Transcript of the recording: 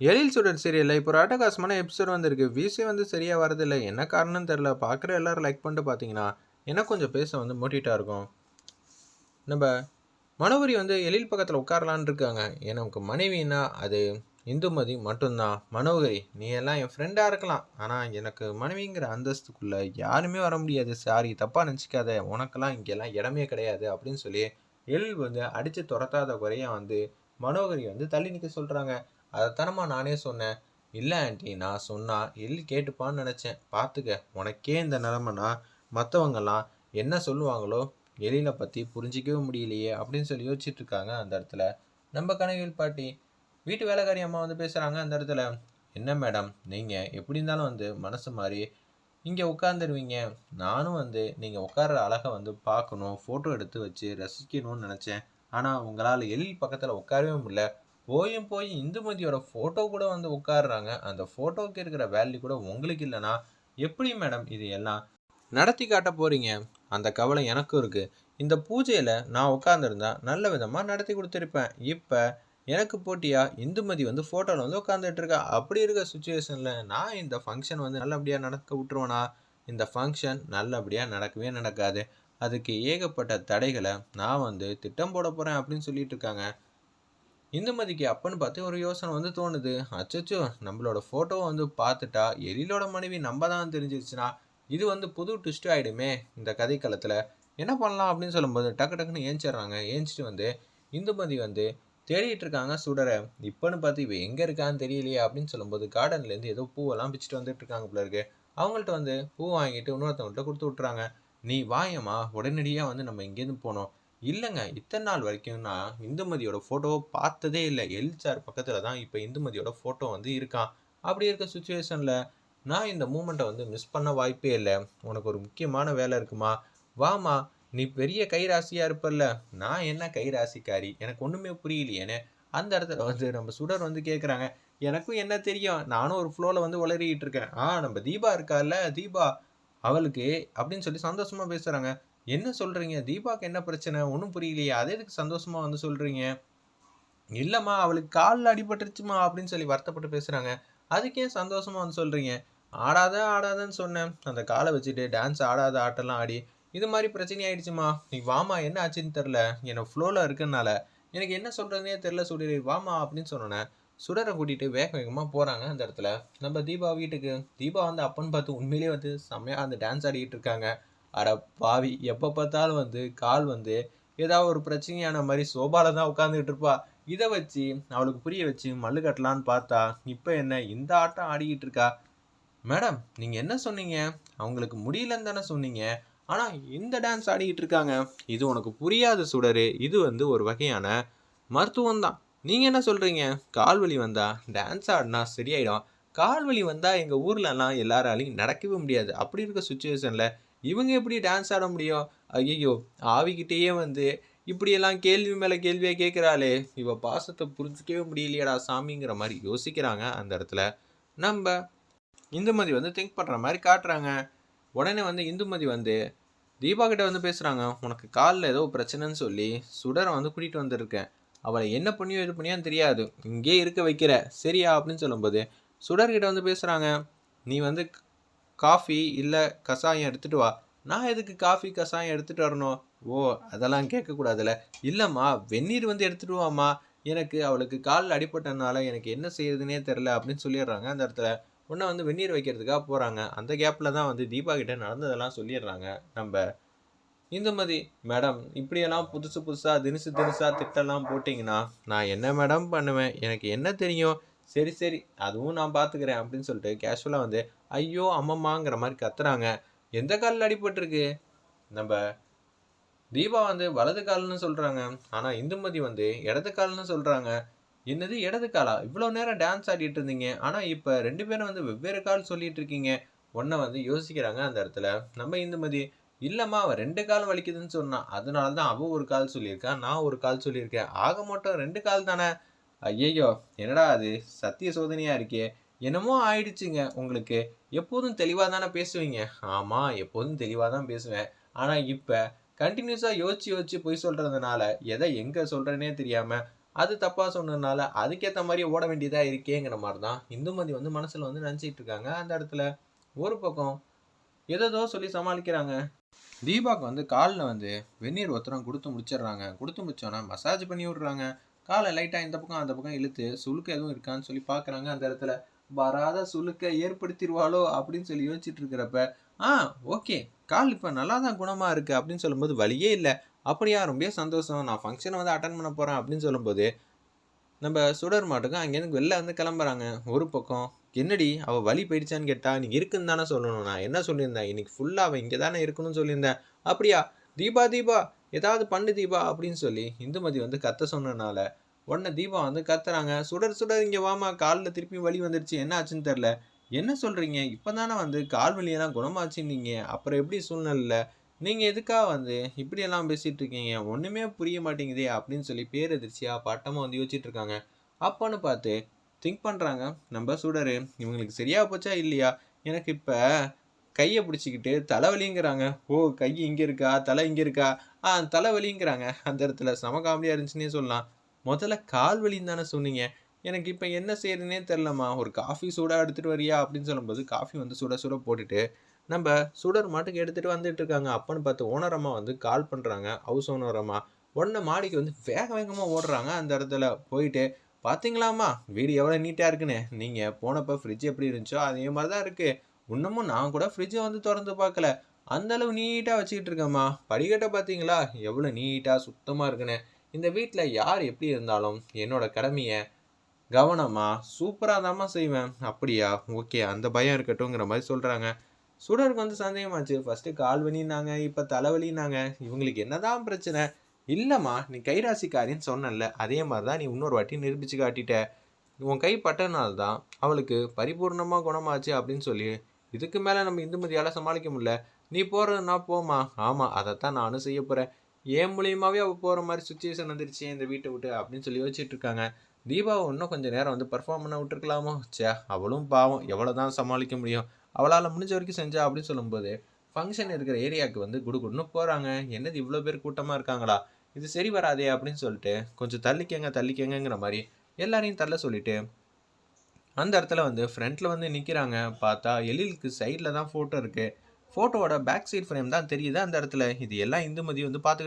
எழில் சுடர் சீரியலில் இப்போ ஒரு அட்டகாசமான எபிசோட் வந்திருக்கு. விசி வந்து சரியாக வரதில்லை. என்ன காரணம்னு தெரில பார்க்குற எல்லோரும் லைக் பண்ணிட்டு பார்த்தீங்கன்னா எனக்கு கொஞ்சம் பேச வந்து மோட்டிட்டாக இருக்கும். நம்ம மனோகரி வந்து எழில் பக்கத்தில் உட்காரலான்னு இருக்காங்க. எனக்கு மனைவின்னா அது இந்துமதி மட்டும்தான். மனோகரி நீ எல்லாம் என் ஃப்ரெண்டாக இருக்கலாம். ஆனால் எனக்கு மனைவிங்கிற அந்தஸ்துக்குள்ளே யாருமே வர முடியாது. சாரி தப்பாக நினச்சிக்காத. உனக்கெல்லாம் இங்கெல்லாம் இடமே கிடையாது அப்படின்னு சொல்லி எழில் வந்து அடித்து துரத்தாத குறையாக வந்து மனோகரி வந்து தள்ளி நிற்க சொல்கிறாங்க அதைத்தானம்மா நானே சொன்னேன். இல்லை ஆண்டி நான் சொன்னால் எள்ளி கேட்டுப்பான்னு நினச்சேன். பார்த்துக்க உனக்கே இந்த நிலமைனா மற்றவங்கெல்லாம் என்ன சொல்லுவாங்களோ எழிலை பற்றி புரிஞ்சிக்கவே முடியலையே அப்படின்னு சொல்லி யோசிச்சுட்டு இருக்காங்க அந்த இடத்துல. நம்ம கனவில் பாட்டி வீட்டு வேலைக்காரி அம்மா வந்து பேசுகிறாங்க அந்த இடத்துல. என்ன மேடம் நீங்கள் எப்படி இருந்தாலும் வந்து மனசு மாதிரி இங்கே உட்காந்துருவீங்க நானும் வந்து நீங்கள் உட்கார்ற அழகை வந்து பார்க்கணும் ஃபோட்டோ எடுத்து வச்சு ரசிக்கணும்னு நினச்சேன். ஆனால் உங்களால் எழில் பக்கத்தில் உட்காரவே முடியல. போயும் போய் இந்துமதியோட ஃபோட்டோ கூட வந்து உட்காடுறாங்க அந்த ஃபோட்டோவுக்கு இருக்கிற வேல்யூ கூட உங்களுக்கு இல்லைன்னா எப்படி மேடம் இது எல்லாம் நடத்தி காட்ட போகிறீங்க அந்த கவலை எனக்கும் இருக்குது இந்த பூஜையில் நான் உட்காந்துருந்தா நல்ல விதமாக நடத்தி கொடுத்துருப்பேன். இப்போ எனக்கு போட்டியாக இந்துமதி வந்து ஃபோட்டோவில் வந்து உட்காந்துட்டு இருக்கா? அப்படி இருக்க சுச்சுவேஷனில் நான் இந்த ஃபங்க்ஷன் வந்து நல்லபடியாக நடக்க விட்டுருவேனா? இந்த ஃபங்க்ஷன் நல்லபடியாக நடக்கவே நடக்காது. அதுக்கு ஏகப்பட்ட தடைகளை நான் வந்து திட்டம் போட போகிறேன் அப்படின்னு சொல்லிட்டு இருக்காங்க. இந்துமதிக்கு அப்பன்னு பார்த்து ஒரு யோசனை வந்து தோணுது. அச்சச்சோ நம்மளோட ஃபோட்டோவை வந்து பார்த்துட்டா எழிலோட மனைவி நம்ம தான் தெரிஞ்சிருச்சுன்னா இது வந்து புது ட்விஸ்ட் ஆகிடுமே இந்த கதைக்களத்தில். என்ன பண்ணலாம் அப்படின்னு சொல்லும்போது டக்கு டக்குன்னு ஏஞ்சிடுறாங்க. ஏஞ்சிட்டு வந்து இந்துமதி வந்து தேடிட்டு இருக்காங்க சுடரை இப்போன்னு பார்த்து இவ எங்கே இருக்கான்னு தெரியலையே அப்படின்னு சொல்லும்போது கார்டன்லேருந்து ஏதோ பூவெல்லாம் பிச்சுட்டு வந்துட்டு இருக்காங்க போல இருக்கு. அவங்கள்ட்ட வந்து பூ வாங்கிட்டு இன்னொருத்தவங்கள்ட்ட கொடுத்து விட்றாங்க நீ வாயம்மா உடனடியாக வந்து நம்ம இங்கேருந்து போனோம். இல்லைங்க. இத்தனை நாள் வரைக்கும்னா இந்துமதியோட ஃபோட்டோவை பார்த்ததே இல்லை. எல்சார் பக்கத்தில் தான் இப்போ இந்துமதியோட ஃபோட்டோ வந்து இருக்கான். அப்படி இருக்க சுச்சுவேஷனில் நான் இந்த மூமெண்ட்டை வந்து மிஸ் பண்ண வாய்ப்பே இல்லை. உனக்கு ஒரு முக்கியமான வேலை இருக்குமா? வாமா நீ பெரிய கைராசியாக இருப்பல்ல. நான் என்ன கைராசிக்காரி? எனக்கு ஒன்றுமே புரியலையேன்னு அந்த இடத்துல வந்து நம்ம சுடர் வந்து கேட்குறாங்க எனக்கும் என்ன தெரியும்? நானும் ஒரு ஃப்ளோவில் வந்து உளறிக்கிட்டு இருக்கேன். ஆ நம்ம தீபா இருக்கால்ல. தீபா அவளுக்கு அப்படின்னு சொல்லி சந்தோஷமாக பேசுகிறாங்க என்ன சொல்கிறீங்க தீபாவுக்கு என்ன பிரச்சனை? ஒன்றும் புரியலையே. அதே இதுக்கு சந்தோஷமாக வந்து சொல்கிறீங்க இல்லைம்மா அவளுக்கு காலில் அடிபட்டுருச்சுமா அப்படின்னு சொல்லி வருத்தப்பட்டு பேசுகிறாங்க அதுக்கே சந்தோஷமாக வந்து சொல்கிறீங்க ஆடாத ஆடாதன்னு சொன்னேன். அந்த காலை வச்சுட்டு டான்ஸ் ஆடாத ஆட்டெல்லாம் ஆடி இது மாதிரி பிரச்சனை ஆயிடுச்சுமா? நீ வாமா என்ன ஆச்சுன்னு தெரில என்னை ஃப்ளோவில் இருக்கனால. எனக்கு என்ன சொல்கிறதுனே தெரில சுடரி வாமா அப்படின்னு சொன்னேன் சுடரை கூட்டிகிட்டு வேக வேகமாக போகிறாங்க அந்த இடத்துல. நம்ம தீபா வீட்டுக்கு. தீபா வந்து அப்பன்னு பார்த்து உண்மையிலேயே வந்து செம்மையாக அந்த டான்ஸ் ஆடிக்கிட்டு இருக்காங்க. அட பாவி எப்போ பார்த்தாலும் வந்து கால் வந்து ஏதாவது ஒரு பிரச்சனையான மாதிரி சோபாவில் தான் உட்காந்துக்கிட்டு இருப்பா. இதை வச்சு அவளுக்கு புரிய வச்சு மல்லு கட்டலான்னு பார்த்தா இப்போ என்ன இந்த ஆட்டம் ஆடிக்கிட்டு இருக்கா? மேடம் நீங்கள் என்ன சொன்னீங்க? அவங்களுக்கு முடியலன்னு தானே சொன்னீங்க. ஆனால் இந்த டான்ஸ் ஆடிக்கிட்டு இருக்காங்க. இது உனக்கு புரியாத சுடரு. இது வந்து ஒரு வகையான மருத்துவம் தான் நீங்கள் என்ன சொல்கிறீங்க கால் வலி வந்தால் டான்ஸ் ஆடினா சரியாயிடும். கால் வலி வந்தால் எங்கள் ஊர்லலாம் எல்லாராலையும் நடக்கவே முடியாது. அப்படி இருக்க சுச்சுவேஷனில் இவங்க எப்படி டான்ஸ் ஆட முடியும்? ஐயோ ஆவிக்கிட்டேயே வந்து இப்படியெல்லாம் கேள்வி மேலே கேள்வியாக கேட்குறாளே இவ பாசத்தை புரிஞ்சிக்கவே முடியலையடா சாமிங்கிற மாதிரி யோசிக்கிறாங்க அந்த இடத்துல. நம்ம இந்துமதி வந்து திங்க் பண்ணுற மாதிரி காட்டுறாங்க. உடனே வந்து இந்துமதி வந்து தீபா கிட்ட வந்து பேசுகிறாங்க உனக்கு காலில் ஏதோ பிரச்சனைன்னு சொல்லி சுடரை வந்து கூட்டிகிட்டு வந்திருக்கேன். அவளை என்ன பண்ணியோ இது பண்ணியான்னு தெரியாது. இங்கே இருக்க வைக்கிற. சரியா? அப்படின்னு சொல்லும்போது சுடர்கிட்ட வந்து பேசுகிறாங்க நீ வந்து காஃபி இல்லை கஷாயம் எடுத்துகிட்டு வா. நான் எதுக்கு காஃபி கஷாயம் எடுத்துகிட்டு வரணும்? ஓ அதெல்லாம் கேட்கக்கூடாதுல்ல. இல்லைம்மா வெந்நீர் வந்து எடுத்துகிட்டு வாம்மா. எனக்கு அவளுக்கு காலில் அடிபட்டனால எனக்கு என்ன செய்யறதுனே தெரில அப்படின்னு சொல்லிடுறாங்க அந்த இடத்துல. உன்னை வந்து வெந்நீர் வைக்கிறதுக்காக போகிறாங்க அந்த கேப்பில் தான் வந்து தீபா கிட்ட நடந்ததெல்லாம் சொல்லிடுறாங்க நம்ம. இந்துமதி மேடம் இப்படியெல்லாம் புதுசு புதுசாக தினுசு தினுசாக திட்டெல்லாம் போட்டிங்கன்னா நான் என்ன மேடம் பண்ணுவேன்? எனக்கு என்ன தெரியும்? சரி சரி. அதுவும் நான் பார்த்துக்கிறேன் அப்படின்னு சொல்லிட்டு கேஷுவலாக வந்து ஐயோ அம்மம்மாங்கிற மாதிரி கத்துறாங்க. எந்த காலில் அடிபட்டிருக்கு? நம்ம தீபா வந்து வலது கால்னு சொல்கிறாங்க ஆனால் இந்துமதி வந்து இடது கால்னு சொல்கிறாங்க என்னது இடது காலா? இவ்வளோ நேரம் டான்ஸ் ஆடிட்டு இருந்தீங்க. ஆனால் இப்போ ரெண்டு பேரும் வந்து வெவ்வேறு கால் சொல்லிட்டு இருக்கீங்க. ஒன்றை வந்து யோசிக்கிறாங்க அந்த இடத்துல. நம்ம இந்துமதி இல்லைம்மா அவன் ரெண்டு கால் வலிக்குதுன்னு சொன்னான் அதனால தான் அவன் ஒரு கால் சொல்லியிருக்கான் நான் ஒரு கால் சொல்லியிருக்கேன். ஆக மட்டும் ரெண்டு கால் தானே? ஐயையோ என்னடா அது? சத்திய சோதனையா இருக்கே. என்னமோ ஆயிடுச்சுங்க உங்களுக்கு. எப்போதும் தெளிவாக தானே பேசுவீங்க? ஆமாம் எப்போதும் தெளிவாக தான் பேசுவேன். ஆனால் இப்போ கண்டினியூஸாக யோசிச்சு யோசிச்சு பொய் சொல்கிறதுனால எதை எங்கே சொல்கிறேனே தெரியாமல் அது தப்பாக சொன்னதுனால அதுக்கேற்ற மாதிரி ஓட வேண்டியதாக இருக்கேங்கிற மாதிரி தான் இந்துமதி வந்து மனசில் வந்து நினச்சிட்டு இருக்காங்க. அந்த இடத்துல ஒரு பக்கம் எதோ சொல்லி சமாளிக்கிறாங்க. தீபாக்கு வந்து காலில் வந்து வெந்நீர் ஒத்தரம் கொடுத்து முடிச்சிடுறாங்க. கொடுத்து முடிச்சோன்னா மசாஜ் பண்ணி விடுறாங்க. காலை லைட்டாக இந்த பக்கம் அந்த பக்கம் இழுத்து சுழுக்க எதுவும் இருக்கான்னு சொல்லி பார்க்குறாங்க அந்த இடத்துல வராத சுழுக்கை ஏற்படுத்திடுவாளோ அப்படின்னு சொல்லி யோசிச்சுட்டு இருக்கிறப்ப ஆ ஓகே கால் இப்போ நல்லா தான் குணமாக இருக்குது அப்படின்னு சொல்லும்போது வழியே இல்லை. அப்படியா ரொம்ப சந்தோஷம். நான் ஃபங்க்ஷனை வந்து அட்டன் பண்ண போகிறேன் அப்படின்னு சொல்லும்போது நம்ம சுடர் மாட்டுக்கும் அங்கேருந்து வெளில வந்து கிளம்புறாங்க. ஒரு பக்கம் என்னடி அவள் வழி போயிடுச்சான்னு கேட்டால் நீ இருக்குன்னு தானே சொல்லணும். நான் என்ன சொல்லியிருந்தேன்? இன்னைக்கு ஃபுல்லாக அவள் இங்கே தானே இருக்கணும்னு சொல்லியிருந்தேன். அப்படியா தீபா தீபா ஏதாவது பண்ணு தீபா அப்படின்னு சொல்லி இந்துமதி வந்து கத்த சொன்னனால உடனே தீபா வந்து கத்துறாங்க. சுடர் சுடர் இங்கே வாமா காலில் திருப்பி வலி வந்துடுச்சு என்ன ஆச்சுன்னு தெரில என்ன சொல்கிறீங்க இப்போ தானே வந்து கால் வலியெல்லாம் குணமாச்சுன்னீங்க. அப்புறம் எப்படி சூழ்நிலை நீங்கள் எதுக்காக வந்து இப்படியெல்லாம் பேசிகிட்டு இருக்கீங்க? ஒன்றுமே புரிய மாட்டேங்குதே அப்படின்னு சொல்லி பேரதிர்ச்சியாக பட்டமாக வந்து யோசிச்சுட்டு இருக்காங்க. அப்போன்னு பார்த்து திங்க் பண்ணுறாங்க நம்ம சுடர். இவங்களுக்கு சரியா போச்சா இல்லையா? எனக்கு இப்போ கையை பிடிச்சிக்கிட்டு தலைவலிங்கிறாங்க ஓ கை இங்கே இருக்கா? தலை இங்கே இருக்கா? தலைவலிங்கிறாங்க. அந்த இடத்துல செம காமெடியாக இருந்துச்சுன்னே சொல்லலாம். முதல்ல கால் வலின்னு தானே சொன்னீங்க. எனக்கு இப்போ என்ன செய்யறதுனே தெரிலம்மா ஒரு காஃபி சூடாக எடுத்துகிட்டு வரியா அப்படின்னு சொல்லும்போது காஃபி வந்து சுட சுட போட்டுட்டு நம்ம சுடர் மாட்டுக்கு எடுத்துகிட்டு வந்துட்டு இருக்காங்க. அப்பன்னு பார்த்து ஓனரம்மா வந்து கால் பண்ணுறாங்க ஹவுஸ் ஓனரம்மா உடனே மாடிக்கு வந்து வேக வேகமாக ஓடுறாங்க அந்த இடத்துல. போயிட்டு பார்த்தீங்களாம்மா வீடு எவ்வளோ நீட்டாக இருக்குன்னு? நீங்கள் போனப்போ ஃப்ரிட்ஜ் எப்படி இருந்துச்சோ அதே மாதிரி தான் இருக்குது இன்னமும் நான் கூட ஃப்ரிட்ஜை வந்து திறந்து பார்க்கல. அந்தளவு நீட்டாக வச்சுக்கிட்டு இருக்கேம்மா. படிக்கட்டை பார்த்தீங்களா எவ்வளோ நீட்டாக சுத்தமாக இருக்குன்னு. இந்த வீட்டில் யார் எப்படி இருந்தாலும் என்னோட கடமையை கவனமாக சூப்பராக தாம்மா செய்வேன். அப்படியா? ஓகே அந்த பயம் இருக்கட்டும்ங்கிற மாதிரி சொல்கிறாங்க சுடருக்கு வந்து சந்தேகமாச்சு. ஃபஸ்ட்டு கால் வலின்னாங்க இப்போ தலைவலினாங்க இவங்களுக்கு என்னதான் பிரச்சனை? இல்லைம்மா நீ கைராசிக்காரின்னு சொன்னல அதே மாதிரி தான் நீ இன்னொரு வாட்டி நிரூபித்து காட்டிட்ட. உன் கை பட்டனால தான் அவளுக்கு பரிபூர்ணமாக குணமாச்சு அப்படின்னு சொல்லி இதுக்கு மேலே நம்ம இந்துமதியால் சமாளிக்க முடியல. நீ போகிறதுனா போமா ஆமாம் அதைத்தான் நானும் செய்ய போகிறேன் ஏன் மூலியமாகவே அவள் போகிற மாதிரி சுச்சுவேஷன் வந்துருச்சு இந்த வீட்டை விட்டு அப்படின்னு சொல்லி யோசிச்சுட்டு இருக்காங்க. தீபாவை இன்னும் கொஞ்சம் நேரம் வந்து பர்ஃபார்ம் பண்ண விட்டுருக்கலாமோ? சே அவளும் பாவம் எவ்வளோ தான் சமாளிக்க முடியும். அவளால் முடிஞ்ச வரைக்கும் செஞ்சா அப்படின்னு சொல்லும்போது ஃபங்க்ஷன் இருக்கிற ஏரியாவுக்கு வந்து குடுகுடுன்னு போகிறாங்க என்னது இவ்வளோ பேர் கூட்டமாக இருக்காங்களா? இது சரி வராதே அப்படின்னு சொல்லிட்டு கொஞ்சம் தள்ளிக்கங்க தள்ளிக்கங்கிற மாதிரி எல்லாரையும் தள்ள சொல்லிட்டு அந்த இடத்துல வந்து ஃப்ரண்ட்டில் வந்து நிற்கிறாங்க பார்த்தா எழிலுக்கு சைடில் தான் ஃபோட்டோ இருக்குது ஃபோட்டோவோட பேக் சைட் ஃப்ரேம் தான் தெரியுது. அந்த இடத்துல இது எல்லாம் இந்துமதி வந்து பார்த்துக்கிட்டு